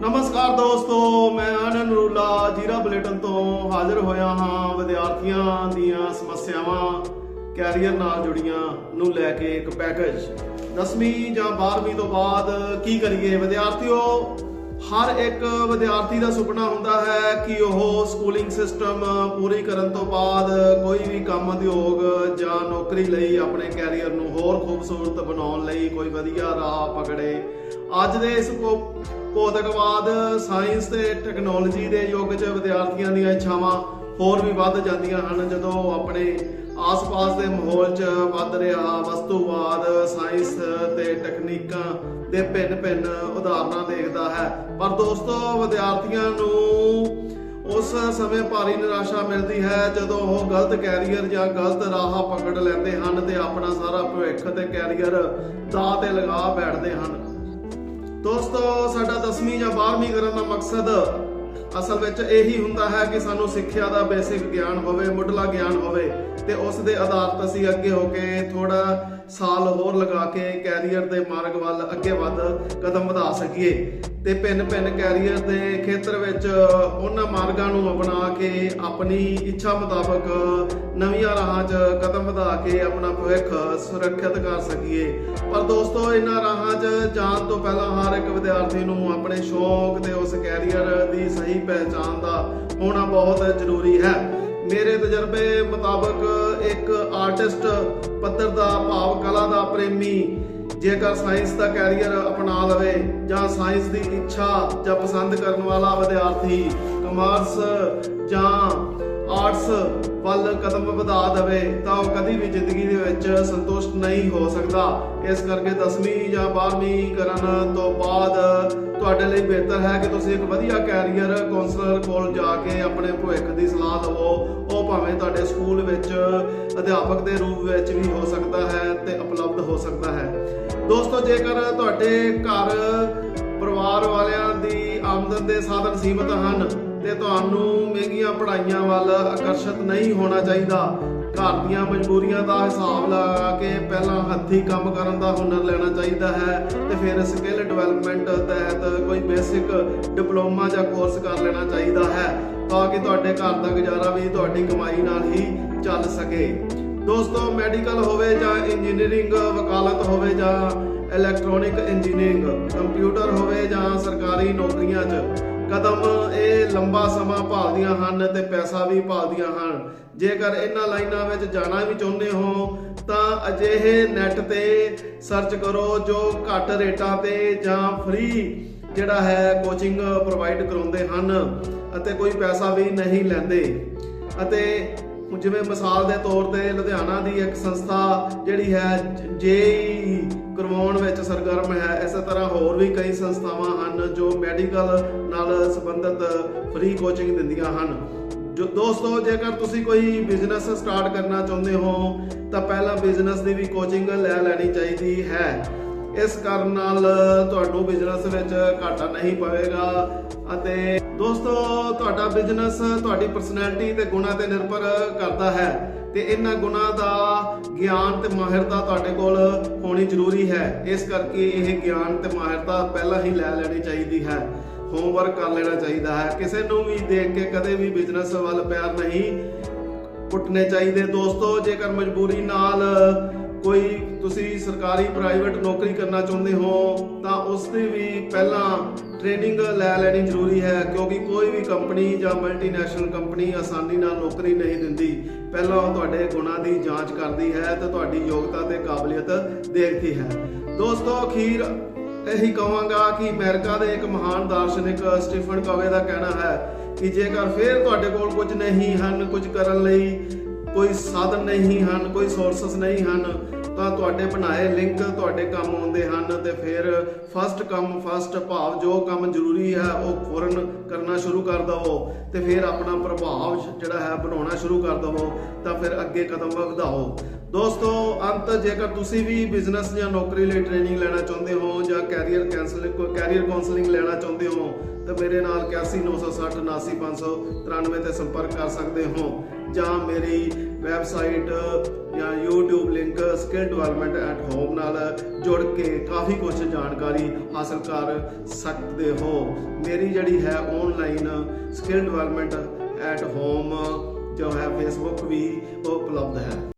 ਨਮਸਕਾਰ ਦੋਸਤੋ, ਮੈਂ ਆਨੰਦ ਰੂਲਾ ਜੀਰਾ ਬੁਲੇਟਨ ਤੋਂ ਹਾਜ਼ਰ ਹੋਇਆ ਹਾਂ ਵਿਦਿਆਰਥੀਆਂ ਦੀਆਂ ਸਮੱਸਿਆਵਾਂ, ਕੈਰੀਅਰ ਨਾਲ ਜੁੜੀਆਂ ਨੂੰ ਲੈ ਕੇ ਇੱਕ ਪੈਕੇਜ 10ਵੀਂ ਜਾਂ 12ਵੀਂ ਤੋਂ ਬਾਅਦ ਕੀ ਕਰੀਏ? ਵਿਦਿਆਰਥੀਓ ਹਰ ਇੱਕ ਵਿਦਿਆਰਥੀ ਦਾ ਸੁਪਨਾ ਹੁੰਦਾ ਹੈ ਕਿ ਉਹ ਸਕੂਲਿੰਗ ਸਿਸਟਮ ਪੂਰੀ ਕਰਨ ਤੋਂ ਬਾਅਦ ਕੋਈ ਵੀ ਕੰਮ ਉਦਯੋਗ ਜਾਂ ਨੌਕਰੀ ਲਈ ਆਪਣੇ ਕੈਰੀਅਰ ਨੂੰ ਹੋਰ ਖੂਬਸੂਰਤ ਬਣਾਉਣ ਲਈ ਕੋਈ ਵਧੀਆ ਰਾਹ ਪਕੜੇ। ਅੱਜ ਦੇ ਇਸ ਭੌ- ਭੌਤਿਕਵਾਦ ਸਾਇੰਸ ਤੇ ਟੈਕਨੋਲੋਜੀ ਦੇ ਯੁੱਗ 'ਚ ਵਿਦਿਆਰਥੀਆਂ ਦੀਆਂ ਇੱਛਾਵਾਂ ਹੋਰ ਵੀ ਵੱਧ ਜਾਂਦੀਆਂ ਹਨ। ਜਦੋਂ ਆਪਣੇ ਆਸ-ਪਾਸ ਦੇ ਮਾਹੌਲ 'ਚ ਵੱਧ ਰਿਹਾ ਵਸਤੂਵਾਦ, ਸਾਇੰਸ ਤੇ ਤਕਨੀਕਾਂ ਦੇ ਭਿੰਨ-ਭਿੰਨ ਉਦਾਹਰਨਾਂ ਦੇਖਦਾ ਹੈ। ਪਰ ਦੋਸਤੋ, ਵਿਦਿਆਰਥੀਆਂ ਨੂੰ ਉਸ ਸਮੇਂ ਭਾਰੀ ਨਿਰਾਸ਼ਾ ਮਿਲਦੀ ਹੈ ਜਦੋਂ ਉਹ ਗਲਤ ਕੈਰੀਅਰ ਜਾਂ ਗਲਤ ਰਾਹ ਪਕੜ ਲੈਂਦੇ ਹਨ ਤੇ ਆਪਣਾ ਸਾਰਾ ਭਵਿੱਖ ਤੇ ਕੈਰੀਅਰ ਦਾਅ ਤੇ ਲਗਾ ਬੈਠਦੇ ਹਨ। ਦੋਸਤੋ, ਸਾਡਾ 10ਵੀਂ ਜਾਂ 12ਵੀਂ ਕਰਨ ਦਾ ਮਕਸਦ ਅਸਲ ਵਿੱਚ ਇਹੀ ਹੁੰਦਾ ਹੈ ਕਿ ਸਾਨੂੰ ਸਿੱਖਿਆ ਦਾ ਬੇਸਿਕ ਗਿਆਨ ਹੋਵੇ, ਮੁੱਢਲਾ ਗਿਆਨ ਹੋਵੇ ਤੇ ਉਸ ਦੇ ਆਧਾਰ ਤੇ ਅਸੀਂ ਅੱਗੇ ਹੋ ਕੇ ਥੋੜਾ ਸਾਲ ਹੋਰ ਲਗਾ ਕੇ ਕੈਰੀਅਰ ਦੇ ਮਾਰਗ ਵੱਲ ਅੱਗੇ ਵੱਧ ਕਦਮ ਵਧਾ ਸਕੀਏ। ਤੇ ਭਿੰਨ ਭਿੰਨ ਕੈਰੀਅਰ ਦੇ ਖੇਤਰ ਵਿੱਚ ਉਹਨਾਂ ਮਾਰਗਾਂ ਨੂੰ ਅਪਣਾ ਕੇ ਆਪਣੀ ਇੱਛਾ ਮੁਤਾਬਕ ਨਵੀਆਂ ਰਾਹਾਂ 'ਚ ਕਦਮ ਵਧਾ ਕੇ ਆਪਣਾ ਭਵਿੱਖ ਸੁਰੱਖਿਅਤ ਕਰ ਸਕੀਏ। ਪਰ ਦੋਸਤੋ, ਇਹਨਾਂ ਰਾਹਾਂ 'ਚ ਜਾਣ ਤੋਂ ਪਹਿਲਾਂ ਹਰ ਇੱਕ ਵਿਦਿਆਰਥੀ ਨੂੰ ਆਪਣੇ ਸ਼ੌਂਕ ਤੇ ਉਸ ਕੈਰੀਅਰ ਦੀ ਸਹੀ ਪਹਿਚਾਣ ਦਾ ਹੋਣਾ ਬਹੁਤ ਜ਼ਰੂਰੀ ਹੈ। ਮੇਰੇ ਤਜਰਬੇ ਮੁਤਾਬਕ ਇੱਕ ਆਰਟਿਸਟ, ਪੱਧਰ ਦਾ ਭਾਵ, ਕਲਾ ਦਾ ਪ੍ਰੇਮੀ ਜੇਕਰ ਸਾਇੰਸ ਦਾ ਕੈਰੀਅਰ ਅਪਣਾ ਲਵੇ ਜਾਂ ਸਾਇੰਸ ਦੀ ਇੱਛਾ ਜਾਂ ਪਸੰਦ ਕਰਨ ਵਾਲਾ ਵਿਦਿਆਰਥੀ ਕਮਰਸ ਜਾਂ ਆਰਟਸ ਵੱਲ ਕਦਮ ਵਧਾ ਦੇਵੇ, ਤਾਂ ਉਹ ਕਦੀ ਵੀ ਜ਼ਿੰਦਗੀ ਦੇ ਵਿੱਚ ਸੰਤੁਸ਼ਟ ਨਹੀਂ ਹੋ ਸਕਦਾ। ਇਸ ਕਰਕੇ 10ਵੀਂ ਜਾਂ 12ਵੀਂ ਕਰਨ ਤੋਂ ਬਾਅਦ ਤੁਹਾਡੇ ਲਈ ਬਿਹਤਰ ਹੈ ਕਿ ਤੁਸੀਂ ਇੱਕ ਵਧੀਆ ਕੈਰੀਅਰ ਕਾਉਂਸਲਰ ਕੋਲ ਜਾ ਕੇ ਆਪਣੇ ਭਵਿੱਖ ਦੀ ਸਲਾਹ ਲਵੋ ਉਹ ਭਾਵੇਂ ਤੁਹਾਡੇ ਸਕੂਲ ਵਿੱਚ ਅਧਿਆਪਕ ਦੇ ਰੂਪ ਵਿੱਚ ਵੀ ਹੋ ਸਕਦਾ ਹੈ ਤੇ ਉਪਲਬਧ ਹੋ ਸਕਦਾ ਹੈ। ਦੋਸਤੋ, ਜੇਕਰ ਤੁਹਾਡੇ ਘਰ ਪਰਿਵਾਰ ਵਾਲਿਆਂ ਦੀ ਆਮਦਨ ਦੇ ਸਾਧਨ ਸੀਮਤ ਹਨ ਤੇ ਤੁਹਾਨੂੰ ਮਹਿੰਗੀਆਂ ਪੜ੍ਹਾਈਆਂ ਵੱਲ ਆਕਰਸ਼ਿਤ ਨਹੀਂ ਹੋਣਾ ਚਾਹੀਦਾ, ਘਰ ਦੀਆਂ ਮਜਬੂਰੀਆਂ ਦਾ ਹਿਸਾਬ ਲਗਾ ਕੇ ਪਹਿਲਾਂ ਹੱਥੀਂ ਕੰਮ ਕਰਨ ਦਾ ਹੁਨਰ ਲੈਣਾ ਚਾਹੀਦਾ ਹੈ ਤੇ ਫਿਰ ਸਕਿੱਲ ਡਿਵੈਲਪਮੈਂਟ ਤਹਿਤ ਕੋਈ ਬੇਸਿਕ ਡਿਪਲੋਮਾ ਜਾਂ ਕੋਰਸ ਕਰ ਲੈਣਾ ਚਾਹੀਦਾ ਹੈ, ਤਾਂ ਕਿ ਤੁਹਾਡੇ ਘਰ ਦਾ ਗੁਜ਼ਾਰਾ ਵੀ ਤੁਹਾਡੀ ਕਮਾਈ ਨਾਲ ਹੀ ਚੱਲ ਸਕੇ। ਦੋਸਤੋ ਮੈਡੀਕਲ ਹੋਵੇ ਜਾਂ ਇੰਜੀਨੀਅਰਿੰਗ ਵਕਾਲਤ ਹੋਵੇ ਜਾਂ ਇਲੈਕਟ੍ਰੋਨਿਕ ਇੰਜੀਨੀਅਰਿੰਗ ਕੰਪਿਊਟਰ ਹੋਵੇ ਜਾਂ ਸਰਕਾਰੀ ਨੌਕਰੀਆਂ 'ਚ, ਕਦਮ ਇਹ ਲੰਬਾ ਸਮਾਂ ਭਾਲਦੀਆਂ ਹਨ ਤੇ ਪੈਸਾ ਵੀ ਭਾਲਦੀਆਂ ਹਨ। ਜੇਕਰ ਇਹਨਾਂ ਲਾਈਨਾਂ ਵਿੱਚ ਜਾਣਾ ਵੀ ਚਾਹੁੰਦੇ ਹੋ, ਤਾਂ ਅਜਿਹੇ ਨੈਟ ਤੇ ਸਰਚ ਕਰੋ ਜੋ ਘੱਟ ਰੇਟਾਂ ਤੇ ਜਾਂ ਫ੍ਰੀ ਜਿਹੜਾ ਹੈ ਕੋਚਿੰਗ ਪ੍ਰੋਵਾਈਡ ਕਰਾਉਂਦੇ ਹਨ ਅਤੇ ਕੋਈ ਪੈਸਾ ਵੀ ਨਹੀਂ ਲੈਂਦੇ। ਅਤੇ ਜਿਵੇਂ ਮਿਸਾਲ ਦੇ ਤੌਰ ਤੇ ਲੁਧਿਆਣਾ ਦੀ ਇੱਕ ਸੰਸਥਾ ਜਿਹੜੀ ਹੈ ਜੇਈ ਕਰਵਾਉਣ ਵਿੱਚ ਸਰਗਰਮ ਹੈ, ਇਸੇ ਤਰ੍ਹਾਂ ਹੋਰ ਵੀ ਕਈ ਸੰਸਥਾਵਾਂ ਹਨ ਜੋ ਮੈਡੀਕਲ ਨਾਲ ਸੰਬੰਧਿਤ ਫ੍ਰੀ ਕੋਚਿੰਗ ਦਿੰਦੀਆਂ ਹਨ। ਜੋ ਦੋਸਤੋ, ਜੇਕਰ ਤੁਸੀਂ ਕੋਈ ਬਿਜ਼ਨਸ ਸਟਾਰਟ ਕਰਨਾ ਚਾਹੁੰਦੇ ਹੋ, ਤਾਂ ਪਹਿਲਾਂ ਬਿਜ਼ਨਸ ਦੀ ਵੀ ਕੋਚਿੰਗ ਲੈ ਲੈਣੀ ਚਾਹੀਦੀ ਹੈ। ਇਸ ਕਾਰਨ ਨਾਲ ਤੁਹਾਨੂੰ ਬਿਜ਼ਨਸ ਵਿੱਚ ਘਾਟਾ ਨਹੀਂ ਪਵੇਗਾ ਅਤੇ ਦੋਸਤੋ, ਤੁਹਾਡਾ ਬਿਜ਼ਨਸ ਤੁਹਾਡੀ ਪਰਸਨੈਲਿਟੀ ਤੇ ਗੁਣਾਂ ਤੇ ਨਿਰਭਰ ਕਰਦਾ ਹੈ ਤੇ ਇਹਨਾਂ ਗੁਣਾਂ ਦਾ ਗਿਆਨ ਤੇ ਮਾਹਿਰਤਾ ਤੁਹਾਡੇ ਕੋਲ ਹੋਣੀ ਜ਼ਰੂਰੀ ਹੈ। ਇਸ ਕਰਕੇ ਇਹ ਗਿਆਨ ਤੇ ਮਾਹਿਰਤਾ ਪਹਿਲਾਂ ਹੀ ਲੈ ਲੈਣੀ ਚਾਹੀਦੀ ਹੈ। ਹੋਮਵਰਕ ਕਰ ਲੈਣਾ ਚਾਹੀਦਾ ਹੈ। ਕਿਸੇ ਨੂੰ ਵੀ ਦੇਖ ਕੇ ਕਦੇ ਵੀ ਬਿਜ਼ਨਸ ਵੱਲ ਪਿਆਰ ਨਹੀਂ ਪੁੱਟਣੇ ਚਾਹੀਦੇ। ਦੋਸਤੋ, ਜੇਕਰ ਮਜਬੂਰੀ ਨਾਲ ਕੋਈ ਤੁਸੀਂ ਸਰਕਾਰੀ ਪ੍ਰਾਈਵੇਟ ਨੌਕਰੀ ਕਰਨਾ ਚਾਹੁੰਦੇ ਹੋ, ਤਾਂ ਉਸ ਦੀ ਵੀ ਪਹਿਲਾਂ ਟ੍ਰੇਨਿੰਗ ਲੈ ਲੈਣੀ ਜ਼ਰੂਰੀ ਹੈ, ਕਿਉਂਕਿ ਕੋਈ ਵੀ ਕੰਪਨੀ ਜਾਂ ਮਲਟੀਨੈਸ਼ਨਲ ਕੰਪਨੀ ਆਸਾਨੀ ਨਾਲ ਨੌਕਰੀ ਨਹੀਂ ਦਿੰਦੀ। ਪਹਿਲਾਂ ਉਹ ਤੁਹਾਡੇ ਗੁਣਾਂ ਦੀ ਜਾਂਚ ਕਰਦੀ ਹੈ ਤੇ ਤੁਹਾਡੀ ਯੋਗਤਾ ਤੇ ਕਾਬਲੀਅਤ ਦੇਖਦੀ ਹੈ। ਦੋਸਤੋ, ਅਖੀਰ ਇਹੀ ਕਹਾਂਗਾ ਕਿ ਅਮਰੀਕਾ ਦੇ ਇੱਕ ਮਹਾਨ ਦਾਰਸ਼ਨਿਕ ਸਟੀਫਨ ਕਵੇ ਦਾ ਕਹਿਣਾ ਹੈ ਕਿ ਜੇਕਰ ਫੇਰ ਤੁਹਾਡੇ ਕੋਲ ਕੁਝ ਨਹੀਂ ਹਨ ਕੁਝ ਕਰਨ ਲਈ ਕੋਈ ਸਾਧਨ ਨਹੀਂ ਹਨ, ਕੋਈ ਸੋਰਸਸ ਨਹੀਂ ਹਨ, ਤਾਂ ਤੁਹਾਡੇ ਬਣਾਏ ਲਿੰਕ ਤੁਹਾਡੇ ਕੰਮ ਆਉਂਦੇ ਹਨ ਤੇ ਫਿਰ ਫਸਟ ਕੰਮ ਫਸਟ ਭਾਵ ਜੋ ਕੰਮ ਜ਼ਰੂਰੀ ਹੈ ਉਹ ਫੌਰਨ ਕਰਨਾ ਸ਼ੁਰੂ ਕਰ ਦਵੋ ਤੇ ਫਿਰ ਆਪਣਾ ਪ੍ਰਭਾਵ ਜਿਹੜਾ ਹੈ ਬਣਾਉਣਾ ਸ਼ੁਰੂ ਕਰ ਦਵੋ, ਤਾਂ ਫਿਰ ਅੱਗੇ ਕਦਮ ਵਧਾਓ। ਦੋਸਤੋ, ਅੰਤ ਜੇਕਰ ਤੁਸੀਂ ਵੀ ਬਿਜ਼ਨਸ ਜਾਂ ਨੌਕਰੀ ਲਈ ਟ੍ਰੇਨਿੰਗ ਲੈਣਾ ਚਾਹੁੰਦੇ ਹੋ ਜਾਂ ਕੈਰੀਅਰ ਕੈਂਸਲਿੰਗ ਕੈਰੀਅਰ ਕਾਉਂਸਲਿੰਗ ਲੈਣਾ ਚਾਹੁੰਦੇ ਹੋ ਤਾਂ ਮੇਰੇ ਨਾਲ 8196079593 ਤੇ ਸੰਪਰਕ ਕਰ ਸਕਦੇ ਹੋ ਜਾਂ ਮੇਰੀ ਵੈਬਸਾਈਟ ਜਾਂ YouTube link skill development at home ਨਾਲ ਜੁੜ ਕੇ ਕਾਫੀ ਕੁਝ ਜਾਣਕਾਰੀ ਹਾਸਲ ਕਰ ਸਕਦੇ ਹੋ। ਮੇਰੀ ਜਿਹੜੀ ਹੈ online skill development at home ਜੋ ਹੈ ਫੇਸਬੁੱਕ ਵੀ ਉਪਲਬਧ ਹੈ।